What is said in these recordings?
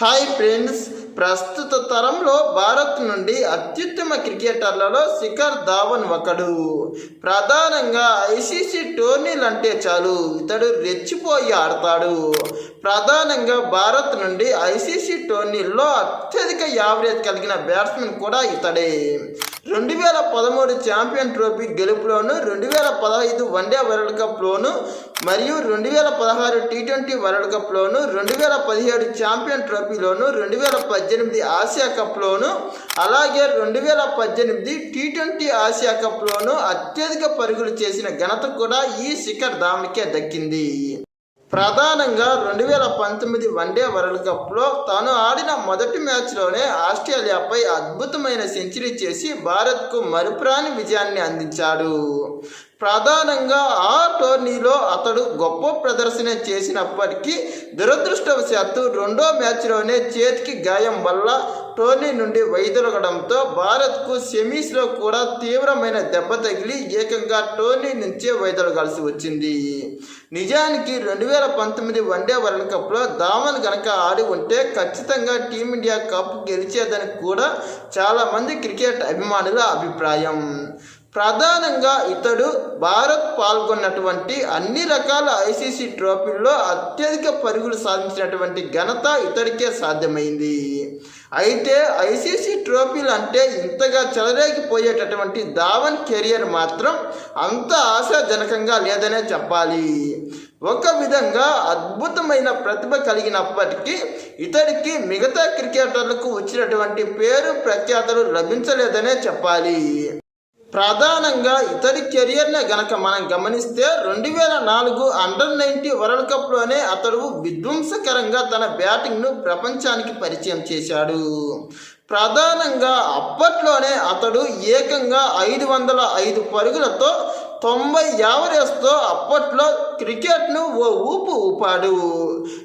Hi friends ప్రస్తుత తరంలో భారత్ నుండి అత్యుత్తమ క్రికెటర్లలో శిఖర్ ధావన్ ఒకడు. ప్రధానంగా ఐసీసీ టోర్నీలు అంటే చాలు ఇతడు రెచ్చిపోయి ఆడతాడు. ప్రధానంగా భారత్ నుండి ఐసీసీ టోర్నీల్లో అత్యధిక యావరేజ్ కలిగిన బ్యాట్స్మెన్ కూడా ఇతడే. రెండు వేల పదమూడు ఛాంపియన్ ట్రోఫీ గెలుపులోను రెండు వేల పదహైదు వన్డే వరల్డ్ కప్లోను మరియు రెండు వేల పదహారు టీ ట్వంటీ వరల్డ్ కప్లోను రెండు వేల పదిహేడు ఛాంపియన్ ట్రోఫీలోను రెండు వేల పద్దెనిమిది ఆసియా కప్లోను అలాగే రెండు వేల పద్దెనిమిది టీ ట్వంటీ ఆసియా కప్లోను అత్యధిక పరుగులు చేసిన ఘనత కూడా ఈ శిఖర్ ధావన్కే దక్కింది. ప్రధానంగా రెండు వేల పంతొమ్మిది వన్డే వరల్డ్ కప్లో తాను ఆడిన మొదటి మ్యాచ్లోనే ఆస్ట్రేలియాపై అద్భుతమైన సెంచరీ చేసి భారత్కు మరుపురాని విజయాన్ని అందించాడు. ప్రధానంగా ఆ టోర్నీలో అతడు గొప్ప ప్రదర్శన చేసినప్పటికీ దురదృష్టవశాత్తు రెండో మ్యాచ్లోనే చేతికి గాయం వల్ల టోర్నీ నుండి వైదొలగడంతో భారత్కు సెమీస్లో కూడా తీవ్రమైన దెబ్బ తగిలి ఏకంగా టోర్నీ నుంచే వైదొలగాల్సి వచ్చింది. నిజానికి రెండు వేల పంతొమ్మిది వన్డే వరల్డ్ కప్లో ధావన్ గనక ఆడి ఉంటే ఖచ్చితంగా టీమిండియా కప్ గెలిచేదని కూడా చాలామంది క్రికెట్ అభిమానుల అభిప్రాయం. ప్రధానంగా ఇతడు భారత్ పాల్గొన్నటువంటి అన్ని రకాల ఐసీసీ ట్రోఫీల్లో అత్యధిక పరుగులు సాధించినటువంటి ఘనత ఇతడికే సాధ్యమైంది. అయితే ఐసీసీ ట్రోఫీలు అంటే ఇంతగా చెలరేగిపోయేటటువంటి ధావన్ కెరియర్ మాత్రం అంత ఆశాజనకంగా లేదనే చెప్పాలి. ఒక విధంగా అద్భుతమైన ప్రతిభ కలిగినప్పటికీ ఇతడికి మిగతా క్రికెటర్లకు వచ్చినటువంటి పేరు ప్రఖ్యాతలు లభించలేదనే చెప్పాలి. ప్రధానంగా ఇతడి కెరియర్ని గనక మనం గమనిస్తే రెండు వేల నాలుగు అండర్ నైంటీ వరల్డ్ కప్లోనే అతడు విధ్వంసకరంగా తన బ్యాటింగ్ను ప్రపంచానికి పరిచయం చేశాడు. ప్రధానంగా అప్పట్లోనే అతడు ఏకంగా ఐదు వందల ఐదు పరుగులతో తొంభై యావరేజ్తో అప్పట్లో క్రికెట్ను ఓ ఊపు ఊపాడు.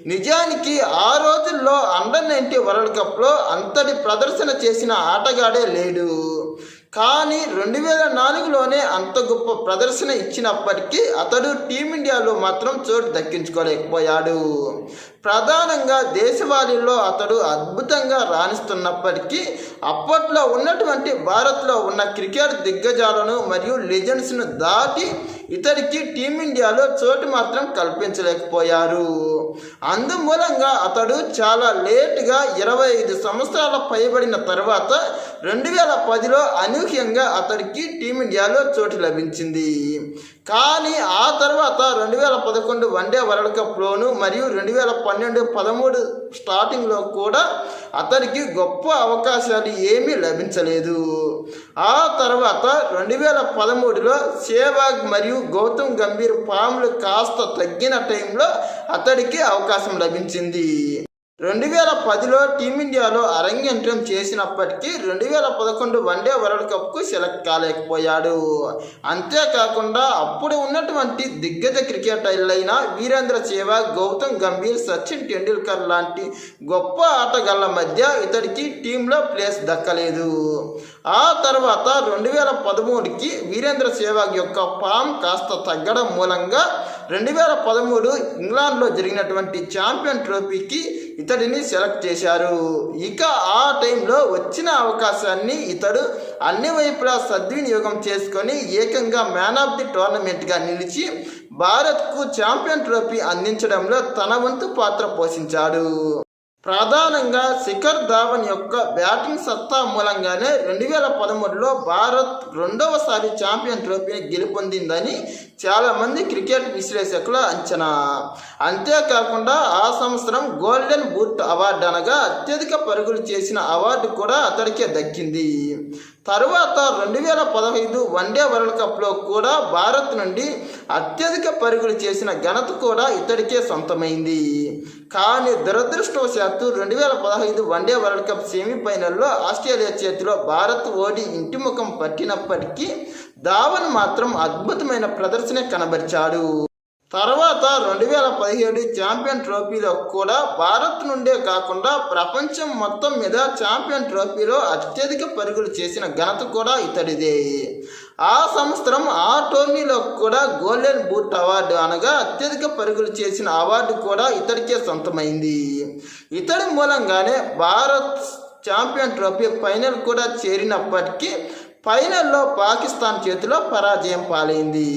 నిజానికి ఆ రోజుల్లో అండర్ నైన్టీ వరల్డ్ కప్లో అంతటి ప్రదర్శన చేసిన ఆటగాడే లేడు. కానీ రెండు వేల నాలుగులోనే అంత గొప్ప ప్రదర్శన ఇచ్చినప్పటికీ అతడు టీమిండియాలో మాత్రం చోటు దక్కించుకోలేకపోయాడు. ప్రధానంగా దేశవాళీలో అతడు అద్భుతంగా రాణిస్తున్నప్పటికీ అప్పట్లో ఉన్నటువంటి భారత్లో ఉన్న క్రికెట్ దిగ్గజాలను మరియు లెజెండ్స్ను దాటి ఇతడికి టీమిండియాలో చోటు మాత్రం కల్పించలేకపోయారు. అందుమూలంగా అతడు చాలా లేటుగా ఇరవై ఐదు సంవత్సరాల పైబడిన తర్వాత రెండు వేల పదిలో అనూహ్యంగా అతడికి టీమిండియాలో చోటు లభించింది. కానీ ఆ తర్వాత రెండు వేల పదకొండు వన్డే వరల్డ్ కప్లోను మరియు రెండు వేల పన్నెండు పదమూడు స్టార్టింగ్లో కూడా అతడికి గొప్ప అవకాశాలు ఏమీ లభించలేదు. ఆ తర్వాత రెండు వేల పదమూడులో సేవాగ్ మరియు గౌతమ్ గంభీర్ ఫామ్లు కాస్త తగ్గిన టైంలో అతడికి అవకాశం లభించింది. రెండు వేల పదిలో టీమిండియాలో అరంగేట్రం చేసినప్పటికీ రెండు వేల పదకొండు వన్డే వరల్డ్ కప్కు సెలెక్ట్ కాలేకపోయాడు. అంతేకాకుండా అప్పుడు ఉన్నటువంటి దిగ్గజ క్రికెటర్లైన వీరేంద్ర సేవాగ్ గౌతమ్ గంభీర్ సచిన్ టెండూల్కర్ లాంటి గొప్ప ఆటగాళ్ళ మధ్య ఇతడికి టీంలో ప్లేస్ దక్కలేదు. ఆ తర్వాత రెండు వేల పదమూడుకి వీరేంద్ర సేవాగ్ యొక్క ఫామ్ కాస్త తగ్గడం మూలంగా రెండు వేల పదమూడు ఇంగ్లాండ్లో జరిగినటువంటి ఛాంపియన్ ట్రోఫీకి ఇతడిని సెలెక్ట్ చేశారు. ఇక ఆ టైంలో వచ్చిన అవకాశాన్ని ఇతడు అన్ని వైపులా సద్వినియోగం చేసుకొని ఏకంగా మ్యాన్ ఆఫ్ ది టోర్నమెంట్గా నిలిచి భారత్కు ఛాంపియన్ ట్రోఫీ అందించడంలో తన వంతు పాత్ర పోషించాడు. ప్రధానంగా శిఖర్ ధావన్ యొక్క బ్యాటింగ్ సత్తా మూలంగానే రెండు వేల పదమూడులో భారత్ రెండవసారి ఛాంపియన్ ట్రోఫీని గెలుపొందిందని చాలామంది క్రికెట్ విశ్లేషకుల అంచనా. అంతేకాకుండా ఆ సంవత్సరం గోల్డెన్ బూట్ అవార్డు అనగా అత్యధిక పరుగులు చేసిన అవార్డు కూడా అతడికే దక్కింది. తరువాత రెండు వేల పదహైదు వన్డే వరల్డ్ కప్లో కూడా భారత్ నుండి అత్యధిక పరుగులు చేసిన ఘనత కూడా ఇతడికే సొంతమైంది. కానీ దురదృష్టవశాత్తు రెండు వేల పదహైదు వన్డే వరల్డ్ కప్ సెమీఫైనల్లో ఆస్ట్రేలియా చేతిలో భారత్ ఓడి ఇంటి ముఖం పట్టినప్పటికీ ధావన్ మాత్రం అద్భుతమైన ప్రదర్శన కనబరిచాడు. తర్వాత రెండు వేల పదిహేడు ఛాంపియన్ ట్రోఫీలో కూడా భారత్ నుండే కాకుండా ప్రపంచం మొత్తం మీద ఛాంపియన్ ట్రోఫీలో అత్యధిక పరుగులు చేసిన ఘనత కూడా ఇతడిదే. ఆ సంవత్సరం ఆ టోర్నీలో కూడా గోల్డెన్ బూట్ అవార్డు అనగా అత్యధిక పరుగులు చేసిన అవార్డు కూడా ఇతడికే సొంతమైంది. ఇతడి మూలంగానే భారత్ ఛాంపియన్ ట్రోఫీ ఫైనల్ కూడా చేరినప్పటికీ ఫైనల్లో పాకిస్తాన్ చేతిలో పరాజయం పాలైంది.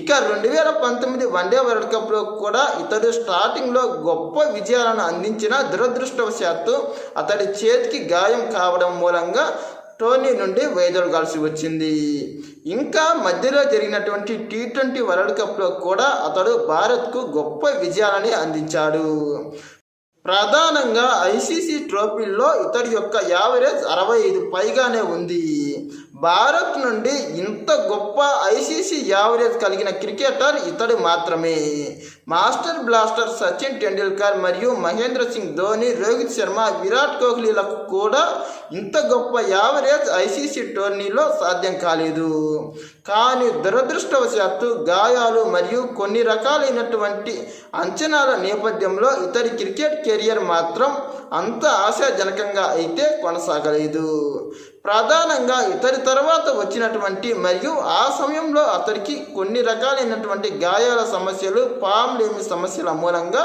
ఇక రెండు వేల పంతొమ్మిది వన్డే వరల్డ్ కప్లో కూడా ఇతడు స్టార్టింగ్లో గొప్ప విజయాలను అందించిన దురదృష్టవశాత్తు అతడి చేతికి గాయం కావడం మూలంగా టోర్నీ నుండి వైదొలగాల్సి వచ్చింది. ఇంకా మధ్యలో జరిగినటువంటి టీ ట్వంటీ వరల్డ్ కప్లో కూడా అతడు భారత్కు గొప్ప విజయాలని అందించాడు. ప్రధానంగా ఐసీసీ ట్రోఫీల్లో ఇతడి యొక్క యావరేజ్ అరవై ఐదు పైగానే ఉంది. భారత్ నుండి ఇంత గొప్ప ఐసీసీ యావరేజ్ కలిగిన క్రికెటర్ ఇతడు మాత్రమే. మాస్టర్ బ్లాస్టర్ సచిన్ టెండూల్కర్ మరియు మహేంద్ర సింగ్ ధోని రోహిత్ శర్మ విరాట్ కోహ్లీలకు కూడా ఇంత గొప్ప యావరేజ్ ఐసీసీ టోర్నీలో సాధ్యం కాలేదు. కానీ దురదృష్టవశాత్తు గాయాలు మరియు కొన్ని రకాలైనటువంటి అంచనాల నేపథ్యంలో ఇతడి క్రికెట్ కెరియర్ మాత్రం అంత ఆశాజనకంగా అయితే కొనసాగలేదు. ప్రధానంగా ఇతడి తర్వాత వచ్చినటువంటి మరియు ఆ సమయంలో అతడికి కొన్ని రకాలైనటువంటి గాయాల సమస్యలు పామ్ లేమి సమస్యల మూలంగా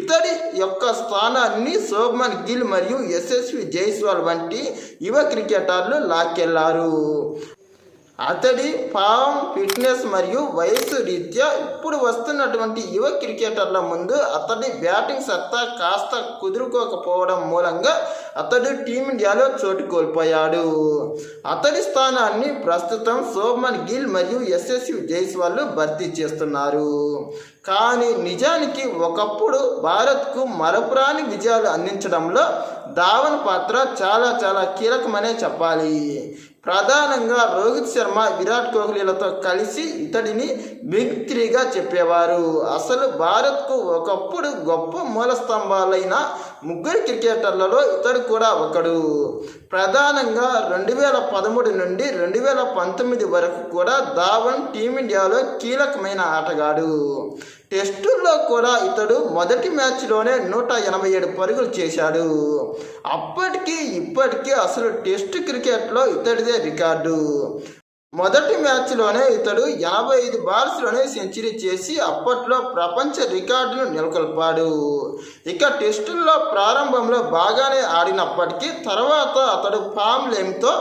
ఇతడి యొక్క స్థానాన్ని శోభన్ గిల్ మరియు యశస్వి జైస్వాల్ వంటి యువ క్రికెటర్లు లాక్కెళ్ళారు. అతడి ఫామ్ ఫిట్నెస్ మరియు వయసు రీత్యా ఇప్పుడు వస్తున్నటువంటి యువ క్రికెటర్ల ముందు అతడి బ్యాటింగ్ సత్తా కాస్త కుదురుకోకపోవడం మూలంగా అతడు టీమిండియాలో చోటు కోల్పోయాడు. అతడి స్థానాన్ని ప్రస్తుతం సోమన్ గిల్ మరియు యశస్వి జైస్వాల్ భర్తీ చేస్తున్నారు. కానీ నిజానికి ఒకప్పుడు భారత్కు మరపురాని విజయాలు అందించడంలో ధావన్ పాత్ర చాలా చాలా కీలకమనే చెప్పాలి. ప్రధానంగా రోహిత్ శర్మ విరాట్ కోహ్లీలతో కలిసి ఇతడిని బిగ్ త్రీగా చెప్పేవారు. అసలు భారత్కు ఒకప్పుడు గొప్ప మూల స్తంభాలైన ముగ్గురు క్రికెటర్లలో ఇతడు కూడా ఒకడు. ప్రధానంగా రెండు వేల పదమూడు నుండి రెండు వేల పంతొమ్మిది వరకు కూడా ధావన్ టీమిండియాలో కీలకమైన ఆటగాడు. టెస్టుల్లో కూడా ఇతడు మొదటి మ్యాచ్లోనే నూట ఎనభై ఏడు పరుగులు చేశాడు. అప్పటికి ఇప్పటికీ అసలు టెస్ట్ క్రికెట్లో ఇతడిదే రికార్డు. మొదటి మ్యాచ్లోనే ఇతడు ఎనభై ఐదు బాల్స్లోనే సెంచరీ చేసి అప్పట్లో ప్రపంచ రికార్డును నెలకొల్పాడు. ఇక టెస్టుల్లో ప్రారంభంలో బాగానే ఆడినప్పటికీ తర్వాత అతడు ఫామ్ లేమ్తో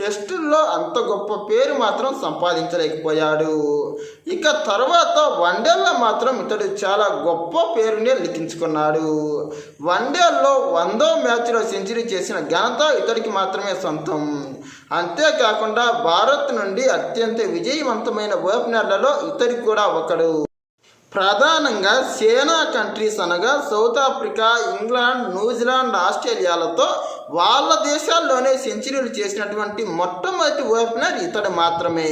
టెస్టుల్లో అంత గొప్ప పేరు మాత్రం సంపాదించలేకపోయాడు. ఇక తర్వాత వన్డేల్లో మాత్రం ఇతడు చాలా గొప్ప పేరునే లిఖించుకున్నాడు. వన్డేల్లో వందో మ్యాచ్లో సెంచరీ చేసిన ఘనత ఇతడికి మాత్రమే సొంతం. అంతేకాకుండా భారత్ నుండి అత్యంత విజయవంతమైన ఓపెనర్లలో ఇతడి కూడా ఒకడు. ప్రధానంగా సేనా కంట్రీస్ అనగా సౌత్ ఆఫ్రికా ఇంగ్లాండ్ న్యూజిలాండ్ ఆస్ట్రేలియాలతో వాళ్ళ దేశాల్లోనే సెంచరీలు చేసినటువంటి మొట్టమొదటి ఓపెనర్ ఇతడు మాత్రమే.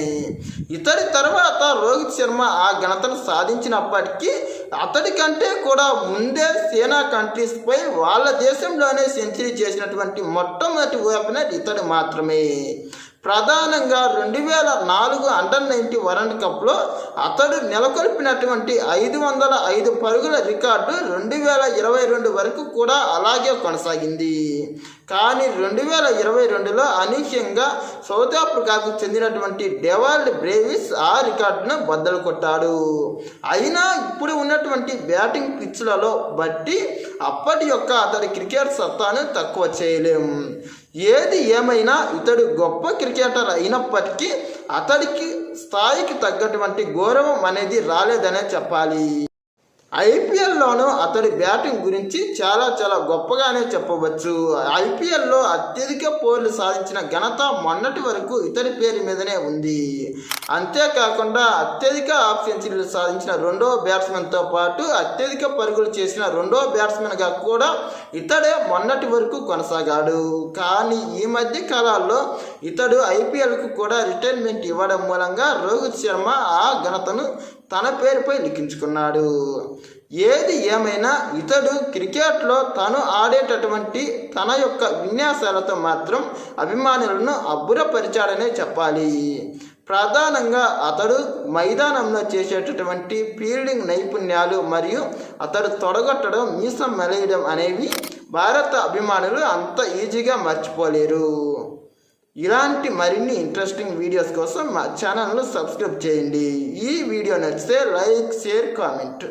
ఇతడి తర్వాత రోహిత్ శర్మ ఆ ఘనతను సాధించినప్పటికీ అతడి కంటే కూడా ముందే సేనా కంట్రీస్పై వాళ్ళ దేశంలోనే సెంచరీ చేసినటువంటి మొట్టమొదటి ఓపెనర్ ఇతడు మాత్రమే. ప్రధానంగా రెండు వేల నాలుగు అండర్ నైన్టీ వరల్డ్ కప్లో అతడు నెలకొల్పినటువంటి ఐదు వందల ఐదు పరుగుల రికార్డు రెండు వేల ఇరవై రెండు వరకు కూడా అలాగే కొనసాగింది. కానీ రెండు వేల ఇరవై రెండులో అనూహ్యంగా సౌత్ ఆఫ్రికాకు చెందినటువంటి డెవాల్డ్ బ్రేవిస్ ఆ రికార్డును బద్దలు కొట్టాడు. అయినా ఇప్పుడు ఉన్నటువంటి బ్యాటింగ్ పిచ్లలో బట్టి అప్పటి యొక్క అతడి క్రికెట్ సత్తాను తక్కువ చేయలేం. ఏది ఏమైనా ఇతడు గొప్ప క్రికెటర్ అయినప్పటికీ అతడికి స్థాయికి తగ్గటువంటి గౌరవం అనేది రాలేదనే చెప్పాలి. ఐపీఎల్లోనూ అతడి బ్యాటింగ్ గురించి చాలా చాలా గొప్పగానే చెప్పవచ్చు. ఐపీఎల్లో అత్యధిక పోర్లు సాధించిన ఘనత మొన్నటి వరకు ఇతడి పేరు మీదనే ఉంది. అంతేకాకుండా అత్యధిక హాఫ్ సెంచరీలు సాధించిన రెండో బ్యాట్స్మెన్తో పాటు అత్యధిక పరుగులు చేసిన రెండో బ్యాట్స్మెన్గా కూడా ఇతడే మొన్నటి వరకు కొనసాగాడు. కానీ ఈ మధ్య కాలాల్లో ఇతడు ఐపీఎల్కు కూడా రిటైర్మెంట్ ఇవ్వడం మూలంగా రోహిత్ శర్మ ఆ ఘనతను తన పేరుపై లిఖించుకున్నాడు. ఏది ఏమైనా ఇతడు క్రికెట్లో తను ఆడేటటువంటి తన యొక్క విన్యాసాలతో మాత్రం అభిమానులను అబ్బురపరిచాడనే చెప్పాలి. ప్రధానంగా అతడు మైదానంలో చేసేటటువంటి ఫీల్డింగ్ నైపుణ్యాలు మరియు అతడు తొడగొట్టడం మీసం మెలయడం అనేవి భారత అభిమానులు అంత ఈజీగా మర్చిపోలేరు. ఇలాంటి మరిన్ని ఇంట్రెస్టింగ్ వీడియోస్ కోసం మా ఛానల్ను సబ్స్క్రైబ్ చేయండి. ఈ వీడియో నచ్చితే లైక్ షేర్ కామెంట్